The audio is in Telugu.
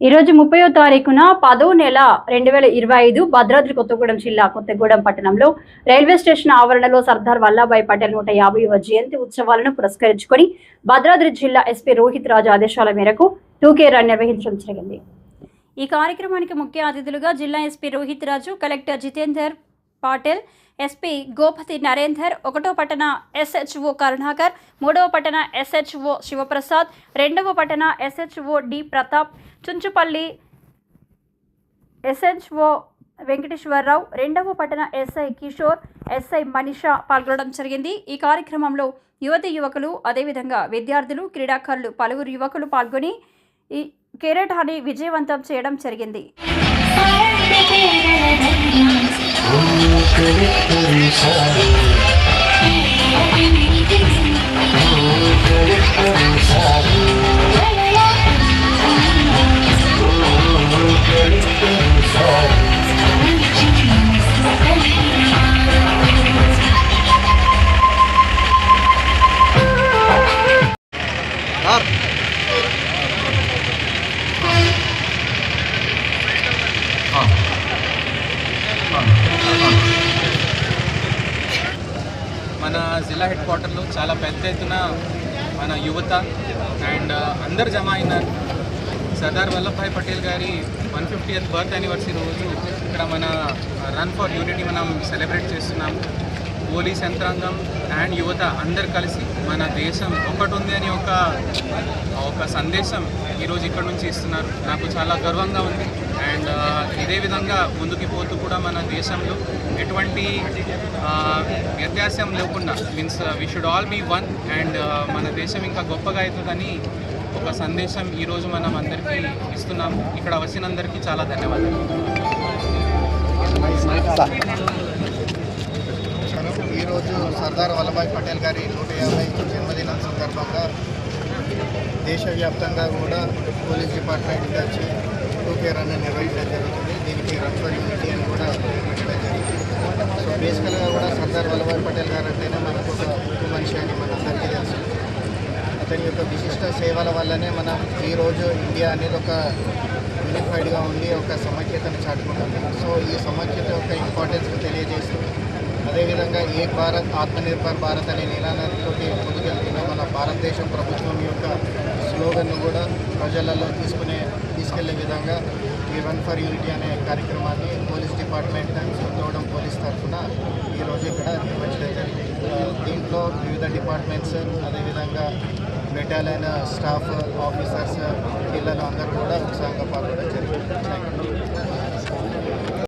ఈ రోజు ముప్పయో తారీఖున పదో నెల రెండు వేల ఇరవై ఐదు భద్రాద్రి కొత్తగూడెం జిల్లా కొత్తగూడెం పట్టణంలో రైల్వే స్టేషన్ ఆవరణలో సర్దార్ వల్లభాయ్ పటేల్ నూట యాభైవ జయంతి ఉత్సవాలను పురస్కరించుకొని భద్రాద్రి జిల్లా ఎస్పీ రోహిత్ రాజు ఆదేశాల మేరకు టూకే రన్ నిర్వహించడం జరిగింది. ఈ కార్యక్రమానికి ముఖ్య అతిథులుగా జిల్లా SP Rohit Raju collector Jitender Patil SP Gopathi Narender ఒకటో పట్టణ ఎస్హెచ్ఓ కరుణాకర్ మూడవ పట్టణ ఎస్హెచ్ఓ శివప్రసాద్ రెండవ పట్టణ SHO D Pratap Chunchupalli SHO Venkateswararao రెండవ పట్టణ ఎస్ఐ కిషోర్ ఎస్ఐ మనీషా పాల్గొనడం జరిగింది. ఈ కార్యక్రమంలో యువతి యువకులు అదేవిధంగా విద్యార్థులు క్రీడాకారులు పలువురు యువకులు పాల్గొని ఈ కెరటాన్ని విజయవంతం చేయడం జరిగింది. మన జిల్లా హెడ్ క్వార్టర్లో చాలా పెద్ద ఎత్తున మన యువత అండ్ uh, అందరు జమ అయినారు. సర్దార్ వల్లభాయ్ పటేల్ గారి వన్ ఫిఫ్టీయత్ బర్త్ యానివర్సరీ రోజు ఇక్కడ మన uh, రన్ ఫర్ యూనిటీ మనం సెలబ్రేట్ చేస్తున్నాం పోలీస్ యంత్రాంగం అండ్ యువత అందరు కలిసి మన దేశం ఒకటి ఉంది అని ఒక ఒక సందేశం ఈరోజు ఇక్కడ నుంచి ఇస్తున్నారు. నాకు చాలా గర్వంగా ఉంది. అండ్ ఇదే విధంగా ముందుకు పోతూ కూడా మన దేశంలో ఎటువంటి వ్యత్యాసం లేకుండా means we should all be one and uh, మన దేశం ఇంకా గొప్పగా అవుతుందని ఒక సందేశం ఈరోజు మనం అందరికీ ఇస్తున్నాము. ఇక్కడ వచ్చినందరికీ చాలా ధన్యవాదాలు. ఈరోజు సర్దార్ వల్లభాయ్ పటేల్ గారి నూట యాభై జన్మదినం సందర్భంగా దేశవ్యాప్తంగా కూడా పోలీస్ డిపార్ట్మెంట్ వచ్చి టూకే రన్ నిర్వహించడం జరుగుతుంది. దీనికి రన్ ఫర్ యూనిటీ అని కూడా పెట్టడం సో బేసికల్గా కూడా సర్దార్ వల్లభాయ్ పటేల్ గారు అంటేనే మనకు ఒక గొప్ప మనిషి అని మనందరికీ తెలుసు. అతని యొక్క విశిష్ట సేవల వల్లనే మనం ఈరోజు ఇండియా అనేది ఒక యూనిఫైడ్గా ఉండి ఒక సమైక్యతను చాటుకుంటుంది సో ఈ సమైక్యత యొక్క ఇంపార్టెన్స్ తెలియజేస్తూ అదేవిధంగా ఏ భారత్ ఆత్మనిర్భర్ భారత్ అనే నినాదంతో ముందుకెళ్తున్న మన భారతదేశం ప్రభుత్వం యొక్క స్లోగన్ను కూడా ప్రజలలో తీసుకునే తీసుకెళ్ళే విధంగా ఈ రన్ ఫర్ యూనిటీ అనే కార్యక్రమాన్ని పోలీస్ డిపార్ట్మెంట్ సొంతవడం పోలీస్ తరఫున ఈరోజు ఇక్కడ నిర్వహించడం జరిగింది. దీంట్లో వివిధ డిపార్ట్మెంట్స్ అదేవిధంగా మెటాలైన స్టాఫ్ ఆఫీసర్స్ పిల్లలు అందరూ కూడా ఉత్సాహంగా పాల్గొనడం జరిగింది. Thank you